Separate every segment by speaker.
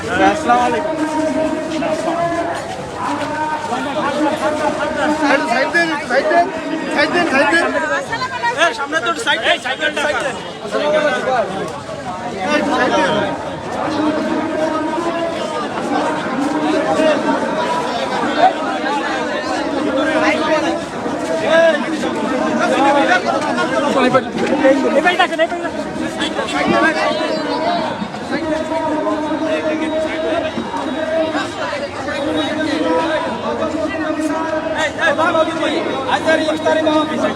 Speaker 1: আসসালামু আলাইকুম side then side then side then side then সামনে তো side then side then side then side then
Speaker 2: আজকের ইফতারি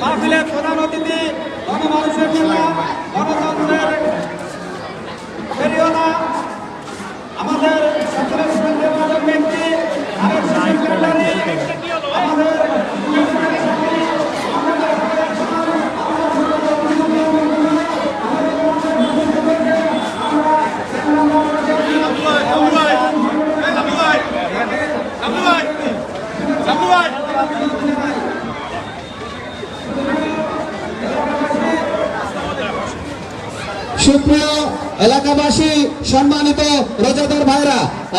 Speaker 2: মাহফিলের প্রধান অতিথি গণমানুষের নেতা গণতন্ত্রের ফেরিওয়ালা আমাদের সকলের সেক্রেটারি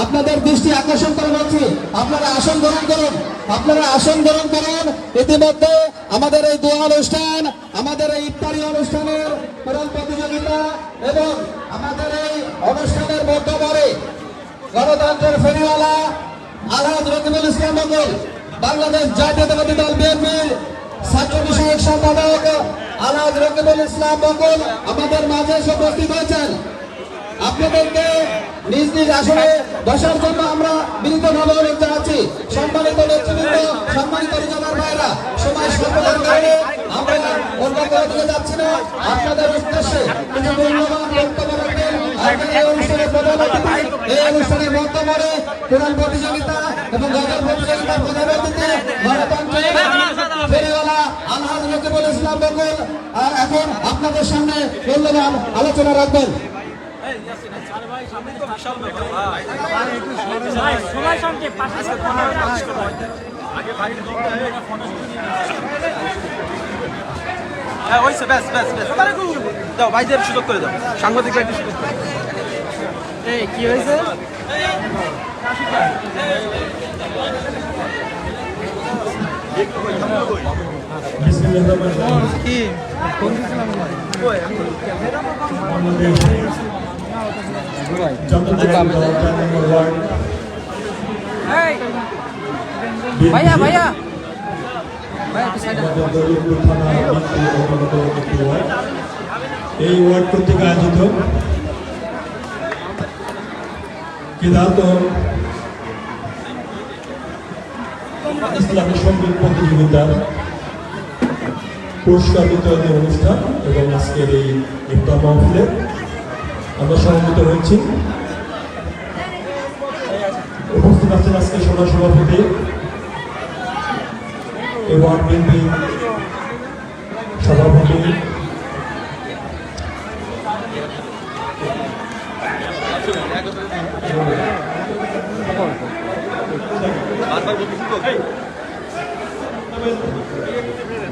Speaker 3: আপনাদের দৃষ্টি আকর্ষণ করে বলছি, আপনারা আসন গ্রহণ করুন, আপনারা আসন গ্রহণ করুন। ইতিমধ্যে আমাদের এই দোয়া অনুষ্ঠান, আমাদের এই ইফতারি অনুষ্ঠানের প্রধান প্রতিযোগিতা এবং আমাদের এই অনুষ্ঠানের মধ্যবরে গণতন্ত্রের ফেরিওয়ালা আলহাজ রকিবুল ইসলাম মঙ্গল, বাংলাদেশ জাতীয়তাবাদী দল বিএনপির ছাত্র বিষয়ক সম্পাদক আলহাজ রকিবুল ইসলাম মঙ্গল আমাদের মাঝে উপস্থিত হয়েছেন। আপনাদেরকে নিজ নিজ আসনে বসার জন্য আমরা বিনীতভাবে অনুরোধ জানাচ্ছি। সম্মানিত নেতৃবৃন্দ, সম্মানিত ভাইরা সময় স্বল্পতার কারণে আমরা অন্য যাচ্ছি না। আপনাদের উদ্দেশ্যে কিছু মূল্যবান বক্তব্য রাখবেন। এই বক্তব্যে প্রতিযোগিতা আর এখন আপনাদের সামনে আলোচনা রাখবেন।
Speaker 1: হ্যাঁ হয়েছে ব্যাস ব্যাস ব্যাস দাও ভাইদের সুযোগ করে দাও সাংবাদিক
Speaker 4: এই কি হয়েছে
Speaker 1: কি
Speaker 4: ভাইয়া ভাইয়া।
Speaker 5: এই ওয়ার্ড কর্তৃক আয়োজিত কিদাত ইসলামী সংগীত প্রতিযোগিতার পুরস্কার বিতরণী অনুষ্ঠান এবং আজকের এই ইফতার মাহফিলে আমরা সমবেত হয়েছি। উপস্থিত আছেন আজকে সভা সভাপতি ওয়ার্ড সভাপতি।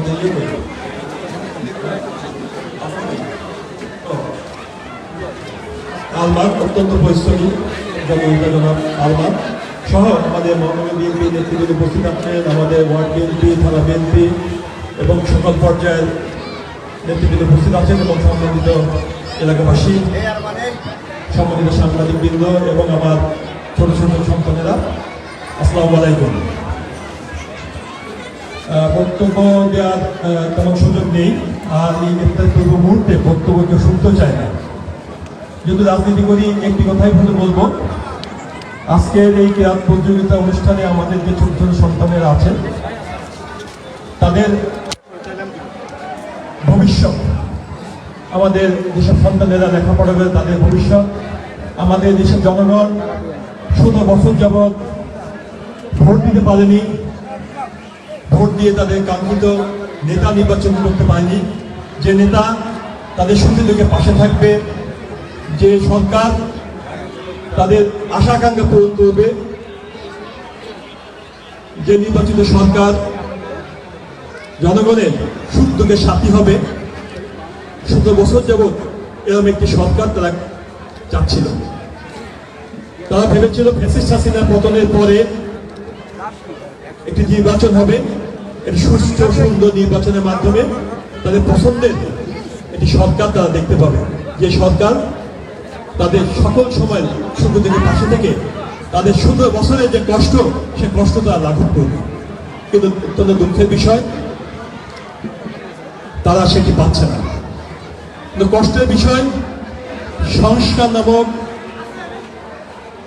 Speaker 5: আমাদের ইয়ে আলমার অত্যন্ত পরিশ্রমী জনতা জনাব আলমার সহ আমাদের মহানগর বিএনপি নেতৃত্বে উপস্থিত আছেন, আমাদের ওয়ার্ড বিএনপি, থানা বিএনপি এবং সকল পর্যায়ের নেতৃত্বে উপস্থিত আছেন এবং সম্বন্ধিত এলাকাবাসী সম্মানিত সাংবাদিক বৃন্দ এবং আমার ছোট ছোট সন্তানেরা, আসসালামু আলাইকুম। বক্তব্য দেওয়ার তেমন সুযোগ নেই। আর এই ইফতার পূর্ব মুহূর্তে বক্তব্য কেউ শুনতে চায় না। যদি রাজনীতি করি, একটি কথাই শুধু বলব। আজকের এই ক্রীড়া প্রতিযোগিতা অনুষ্ঠানে আমাদের যে ছোট ছোট সন্তানেরা আছেন তাদের ভবিষ্যৎ, আমাদের যেসব সন্তানেরা লেখাপড়া করে তাদের ভবিষ্যৎ, আমাদের দেশের জনগণ ষোলো বছর যাবৎ ভোট দিতে পারেনি ভোট দিয়ে তাদের কাঙ্ক্ষিত নেতা নির্বাচন করতে পারেনি। যে নেতা তাদের দুঃখে পাশে থাকবে, যে সরকার তাদের আশা আকাঙ্ক্ষা পূরণ করবে, যে নির্বাচিত সরকার জনগণের দুঃখের সাথী হবে সতেরো বছর যাবৎ এরকম একটি সরকার তারা চাচ্ছিল। তারা ভেবেছিল ফেসিস হাসিনা পতনের পরে একটি নির্বাচন হবে। একটি সুষ্ঠু, সুন্দর নির্বাচনের মাধ্যমে তাদের পছন্দের একটি সরকার তারা দেখতে পাবে। যে সরকার তাদের সকল সময় শুরু থেকে পাশে থেকে তাদের সতেরো বছরের যে কষ্ট, সে কষ্ট তারা লাঘব করবে। কিন্তু অত্যন্ত দুঃখের বিষয়, তারা সেটি পাচ্ছে না। কিন্তু কষ্টের বিষয়, সংস্কার নামক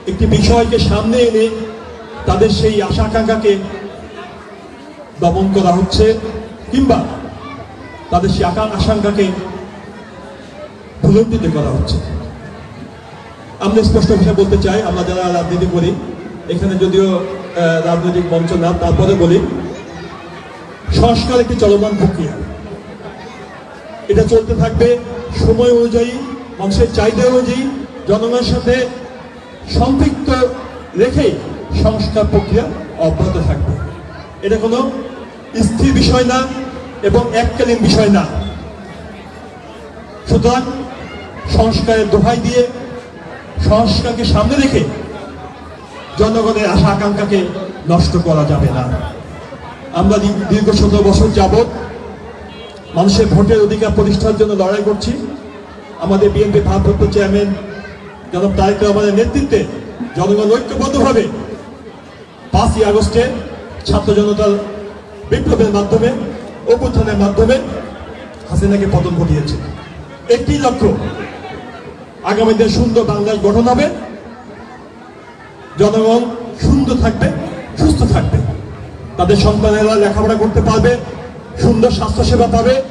Speaker 5: একটি বিষয়কে সামনে এনে তাদের সেই আশা আকাঙ্ক্ষাকে দমন করা হচ্ছে, কিংবা তাদের সেই আকাঙ্ক্ষা আশঙ্কাকে ভুলন্ডিত করা হচ্ছে। আমরা স্পষ্ট ভাষায় বলতে চাই, আমরা যারা রাজনীতি করি, এখানে যদিও রাজনৈতিক মঞ্চ না, তারপরে বলি, সংস্কার একটি চলমান প্রক্রিয়া। এটা চলতে থাকবে সময় অনুযায়ী, মানুষের চাহিদা অনুযায়ী, জনগণের সাথে সম্পৃক্ত রেখে সংস্কার প্রক্রিয়া অব্যাহত থাকবে। এটা কোনো স্থির বিষয় না এবং এককালীন বিষয় না। সুতরাং সংস্কারের দোহাই দিয়ে সংস্কারকে সামনে রেখে জনগণের আশা আকাঙ্ক্ষাকে নষ্ট করা যাবে না। আমরা দীর্ঘ- সতেরো বছর যাবত মানুষের ভোটের অধিকার প্রতিষ্ঠার জন্য লড়াই করছি। আমাদের বিএনপি ভারপ্রাপ্ত চেয়ারম্যান জনাব তারেক রহমানের নেতৃত্বে জনগণ ঐক্যবদ্ধভাবে পাঁচই আগস্টে ছাত্র জনতার বিপ্লবের মাধ্যমে, অভ্যুত্থানের মাধ্যমে হাসিনাকে পতন ঘটিয়েছে। একটি লক্ষ্য আগামী দিনে সুন্দর বাংলাদেশ গঠন হবে। জনগণ সুন্দর থাকবে, সুস্থ থাকবে। তাদের সন্তানেরা লেখাপড়া করতে পারবে, সুন্দর স্বাস্থ্যসেবা পাবে,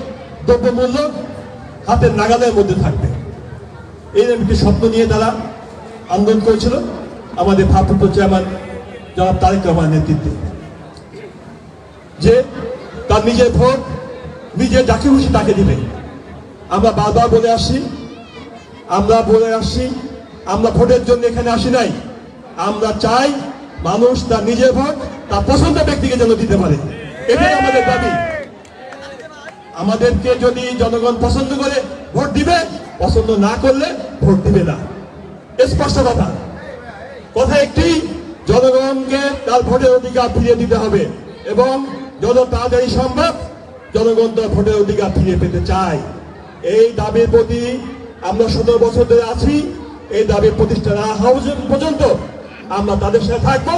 Speaker 5: দ্রব্যমূল্য হাতের নাগালের মধ্যে থাকবে। এই একটি স্বপ্ন নিয়ে তারা আন্দোলন করেছিল। আমাদের ভারপ্রাপ্ত চেয়ারম্যান জনাব তারেক রহমানের নেতৃত্বে। যে তার নিজের ভোট নিজে যাকে খুশি তাকে দিবে। আমরা বারবার বলে আসছি আমরা বলে আসছি আমরা ভোটের জন্য এখানে আসি নাই। আমরা চাই মানুষ তার নিজের ভোট, তার পছন্দের ব্যক্তিকে যেন দিতে পারে। এটাই আমাদের দাবি। আমাদেরকে যদি জনগণ পছন্দ করে ভোট দিবে, পছন্দ না করলে ভোট দিবে না। স্পষ্ট কথা। কথা একটি, জনগণকে তার ভোটের অধিকার ফিরিয়ে দিতে হবে এবং যত তাড়াতাড়ি সম্ভব জনগণ তার ভোটের অধিকার ফিরে পেতে চায়। এই দাবির প্রতি আমরা সতেরো বছর ধরে আছি। এই দাবির প্রতিষ্ঠা না হওয়া পর্যন্ত আমরা তাদের সাথে থাকব।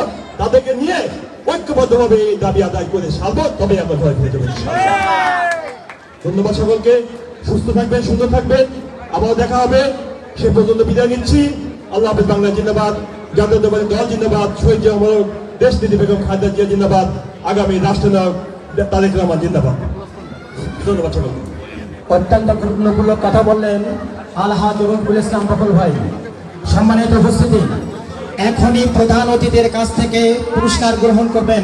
Speaker 5: তাদেরকে নিয়ে ঐক্যবদ্ধভাবে এই দাবি আদায় করে সারবো। তবে আমরা ঘরে ফিরে যাব ধন্যবাদ সকলকে। সুস্থ থাকবেন, সুন্দর থাকবেন। আবার দেখা হবে। সে পর্যন্ত বিদায় নিচ্ছি। আল্লাহ হাফেজ বাংলা জিন্দাবাদ। জাতীয় দল জিন্দাবাদ। শহীদ জিয়া দেশ দিদি বেগম খালেদা জিয়া জিন্দাবাদ। আগামী রাষ্ট্রনায়ক তারেক রহমান জিন্দাবাদ। ধন্যবাদ
Speaker 3: অত্যন্ত গুরুত্বপূর্ণ কথা বললেন আলহাজ রফুল ইসলাম প্রফুল ভাই। সম্মানিত উপস্থিতি, এখনই প্রধান অতিথির কাছ থেকে পুরস্কার গ্রহণ করবেন।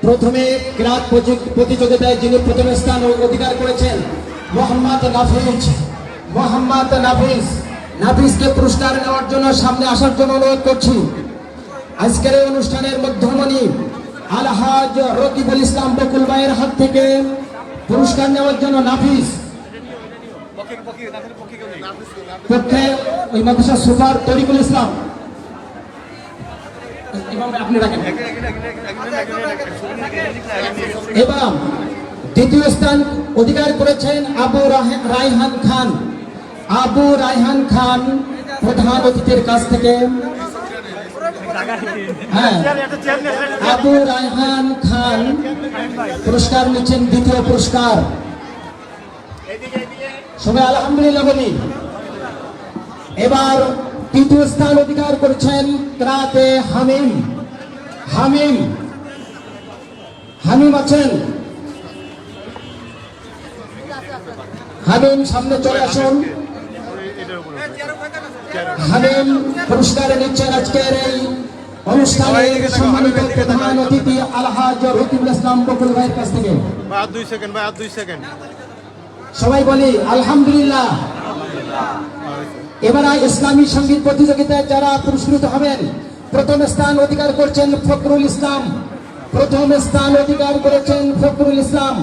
Speaker 3: প্রথমে প্রতি- প্রতিযোগিতায় যিনি প্রথম স্থান অধিকার করেছেন, মোহাম্মদ নাফিজ মোহাম্মদ নাফিজ নাফিজকে পুরস্কার নেওয়ার জন্য সামনে আসার জন্য অনুরোধ করছি। আজকের এই অনুষ্ঠানের মধ্যমণি আলহাজ রকিবুল ইসলাম বকুল ভাইয়ের হাত থেকে পুরস্কার নেওয়ার জন্য নাফিস। এবং দ্বিতীয় স্থান অধিকার করেছেন আবু রায়হান খান। আবু রায়হান খান প্রধান অতিথির কাছ থেকে। হ্যাঁ। আবু রায়হান খান পুরস্কার নিচ্ছেন দ্বিতীয় পুরস্কার। সবাই আলহামদুলিল্লাহ বলি। এবার তৃতীয় স্থান অধিকার করেছেন ক্রাতে হামিম। হামিম। হামিম আছেন। হামিম, সামনে চলে আসুন। হালিম পুরস্কার নিচ্ছেন আজকের এই অনুষ্ঠানের সম্মানিত প্রধান অতিথি আলহাজ রকিবুল ইসলাম বকুল ভাইয়ের কাছ থেকে।
Speaker 6: ভাই আর দুই সেকেন্ড ভাই আর দুই সেকেন্ড।
Speaker 3: সবাই বলি আলহামদুলিল্লাহ। এবার ইসলামী সংগীত প্রতিযোগিতায় যারা পুরস্কৃত হবেন প্রথম স্থান অধিকার করছেন ফখরুল ইসলাম। প্রথম স্থান অধিকার করেছেন ফখরুল ইসলাম।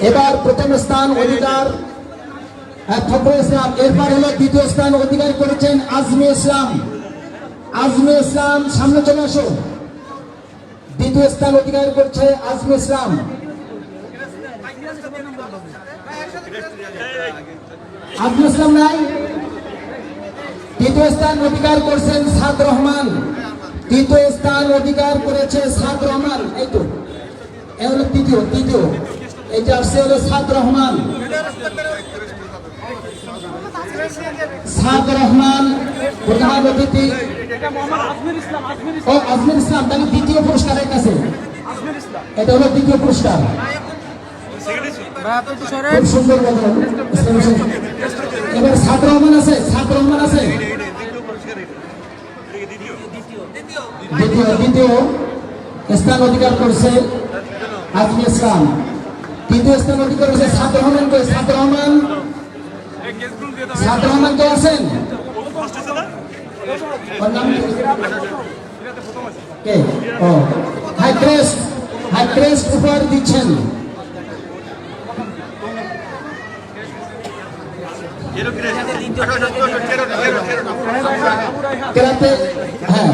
Speaker 3: এবার প্রথম স্থান অধিকার। হ্যাঁ, ইসলাম। এরপর হলো দ্বিতীয় স্থান অধিকার করেছেন আজমি ইসলাম। আজমি ইসলাম সামনে চলে আসো। দ্বিতীয় স্থান অধিকার করছে আজমি ইসলাম। আজমি ইসলাম নাই। তৃতীয় স্থান অধিকার করছেন সাদ রহমান। তৃতীয় স্থান অধিকার করেছে সাদ রহমান। এই তো। হলো তৃতীয়। এটা আসছে হলো সাদ রহমান। সাদ রহমান, প্রধান অতিথি। ও আজমির ইসলাম, তাহলে দ্বিতীয় পুরস্কারের কাছে এটা হলো দ্বিতীয় পুরস্কার। খুব সুন্দর এবার সাদ রহমান আছে, সাদ রহমান আছে। দ্বিতীয় দ্বিতীয়। স্থান অধিকার করছে আজমি ইসলাম। তৃতীয় স্থান অধিকার করছে? সাদ রহমান কই সাদ রহমান? সাদ রহমান কে আছেন? কি? কে? উপহার দিচ্ছেন। কেরাতে হ্যাঁ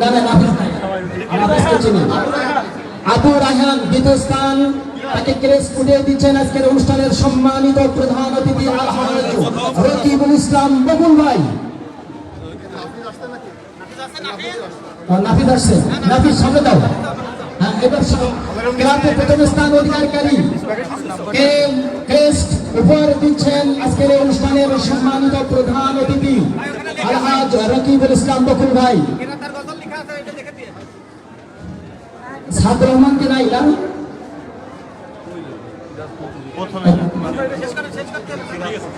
Speaker 3: না না নাফিস নাই নাফিসকে চিনি আবু রায়হান দ্বিতীয় স্থান তাকে ক্রেস দিচ্ছেন আজকের অনুষ্ঠানের সম্মানিত প্রধান অতিথি রকিবুল ইসলাম বকুল ভাই। হ্যাঁ সম্মানিত প্রধান অতিথি রকিবুল ইসলাম বকুল ভাই। সাদ রহমানকে না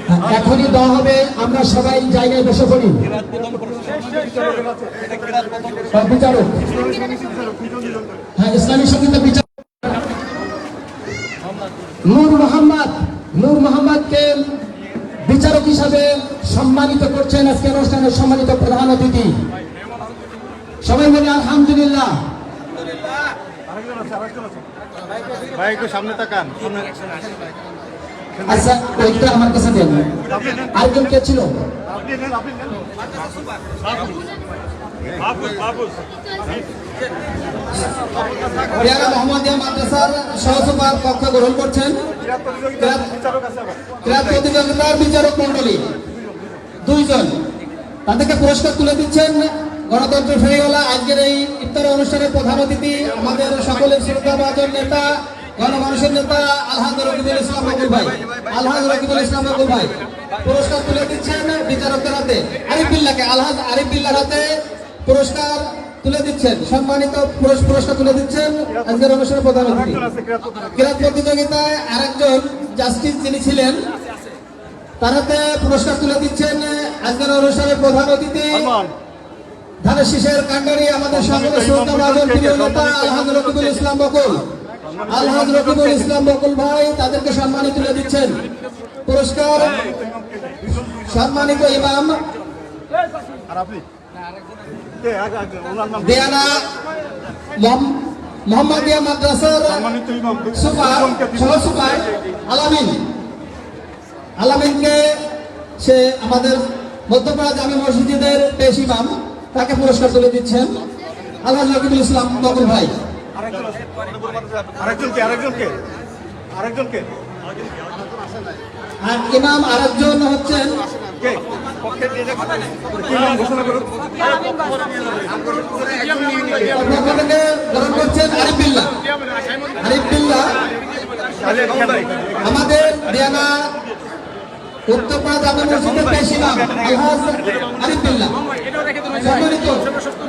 Speaker 3: হ্যাঁ, এখনই দেওয়া হবে আমরা সবাই জায়গায় বসে পড়ি। বিচারক। হ্যাঁ ইসলামী সংগীত বিচারক। নূর মোহাম্মদ নূর মোহাম্মদকে বিচারক হিসাবে সম্মানিত করছেন আজকের অনুষ্ঠানের সম্মানিত প্রধান অতিথি। সবাই বলি আলহামদুলিল্লাহ।
Speaker 6: সামনে
Speaker 3: আচ্ছা ওইটা আমার কাছে দেন। কে ছিল? গ্রহণ করছেন বিচারক মন্ডলী দুইজন। তাদেরকে পুরস্কার তুলে দিচ্ছেন গণতন্ত্র ফেরিওয়ালা আজকের এই ইফতার অনুষ্ঠানের প্রধান অতিথি আমাদের সকলের শ্রদ্ধাভাজন নেতা, গণমানুষের নেতা আলহাজ রকিবুল ইসলাম বকুল ভাই। আলহাজ রকিবুল ইসলাম বকুল ভাই, পুরস্কার তুলে দিচ্ছেন বিচারকদের হাতে। আরিফ বিল্লাহকে, আলহাজ আরিফ বিল্লাহর হাতে পুরস্কার তুলে দিচ্ছেন। সম্মানিত পুরস- পুরস্কার তুলে দিচ্ছেন আজকের অনুষ্ঠানের প্রধান অতিথি। ক্রীড়া প্রতিযোগিতায় আরেকজন জাস্টিস যিনি ছিলেন তারাতে পুরস্কার তুলে দিচ্ছেন আজকের অনুষ্ঠানের প্রধান অতিথি ধানের শীষের কান্ডারি আমাদের সকলের শ্রদ্ধা ভাজন প্রিয় নেতা আলহাজ রকিবুল ইসলাম বকুল। আলহাজ রকিবুল ইসলাম বকুল ভাই তাদেরকে সম্মানিত তুলে দিচ্ছেন। পুরস্কার সম্মানিত ইমাম দেয়ানা মোহাম- মোহাম্মদিয়া মাদ্রাসার সুপার সহ সুপার আলামিন। আলামিনকে সে আমাদের মধ্যপাড়া জামি মসজিদের পেশ ইমাম। তাকে পুরস্কার তুলে দিচ্ছেন? আল্লাহ রকিবুল ইসলাম বকুল ভাই।
Speaker 6: আরেকজনকে আরেকজনকে আরেকজনকে।
Speaker 3: আর ইমাম আরেকজন হচ্ছেন। আমাদের দেয়ানা উত্তরপাড়া জামি মসজিদের পেশ ইমাম আলহাজ আরিফ সম্মানিত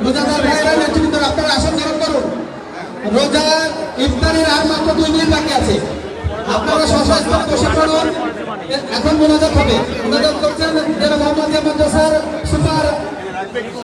Speaker 3: রোজাদার ভাইরা নেতৃত্ব আপনারা আসন গ্রহণ করুন। ইফতারের আর মাত্র দুই মিনিট বাকি আছে। আপনারা স্বস্থানে বসে পড়ুন। এখন মোনাজাত হবে। মোনাজাত করছেন যারা মোহাম্মদিয়া মাদ্রাসা